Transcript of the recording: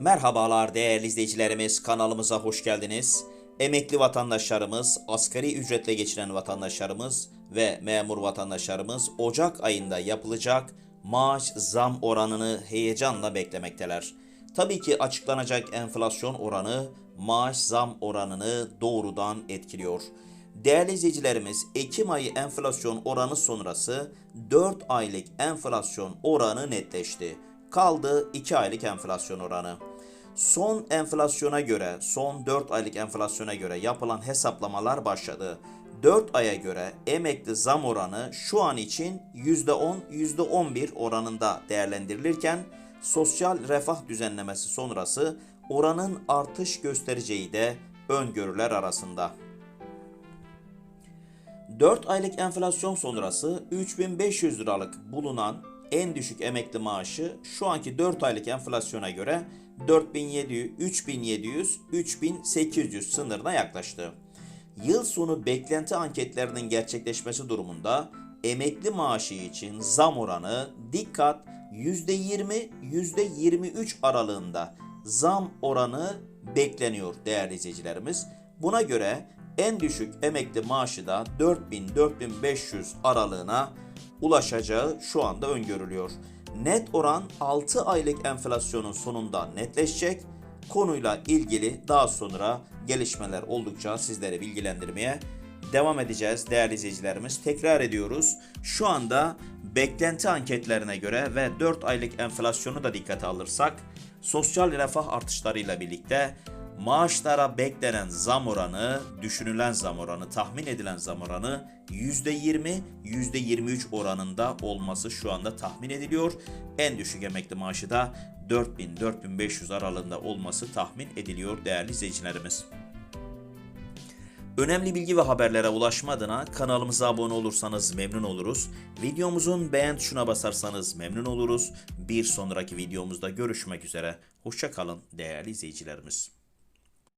Merhabalar değerli izleyicilerimiz kanalımıza hoş geldiniz. Emekli vatandaşlarımız, asgari ücretle geçinen vatandaşlarımız ve memur vatandaşlarımız Ocak ayında yapılacak maaş zam oranını heyecanla beklemekteler. Tabii ki açıklanacak enflasyon oranı maaş zam oranını doğrudan etkiliyor. Değerli izleyicilerimiz, Ekim ayı enflasyon oranı sonrası 4 aylık enflasyon oranı netleşti. Kaldı 2 aylık enflasyon oranı. Son enflasyona göre, son 4 aylık enflasyona göre yapılan hesaplamalar başladı. 4 aya göre emekli zam oranı şu an için %10, %11 oranında değerlendirilirken sosyal refah düzenlemesi sonrası oranın artış göstereceği de öngörüler arasında. 4 aylık enflasyon sonrası 3500 liralık bulunan en düşük emekli maaşı şu anki 4 aylık enflasyona göre 4700, 3700, 3800 sınırına yaklaştı. Yıl sonu beklenti anketlerinin gerçekleşmesi durumunda emekli maaşı için zam oranı dikkat %20, %23 aralığında zam oranı bekleniyor değerli izleyicilerimiz. Buna göre en düşük emekli maaşı da 4000-4500 aralığına ulaşacağı şu anda öngörülüyor. Net oran 6 aylık enflasyonun sonunda netleşecek. Konuyla ilgili daha sonra gelişmeler oldukça sizleri bilgilendirmeye devam edeceğiz değerli izleyicilerimiz. Tekrar ediyoruz. Şu anda beklenti anketlerine göre ve 4 aylık enflasyonu da dikkate alırsak sosyal refah artışlarıyla birlikte maaşlara beklenen zam oranı, düşünülen zam oranı, tahmin edilen zam oranı %20, %23 oranında olması şu anda tahmin ediliyor. En düşük emekli maaşı da 4000-4500 aralığında olması tahmin ediliyor değerli izleyicilerimiz. Önemli bilgi ve haberlere ulaşma adına kanalımıza abone olursanız memnun oluruz. Videomuzun beğen tuşuna basarsanız memnun oluruz. Bir sonraki videomuzda görüşmek üzere. Hoşçakalın değerli izleyicilerimiz.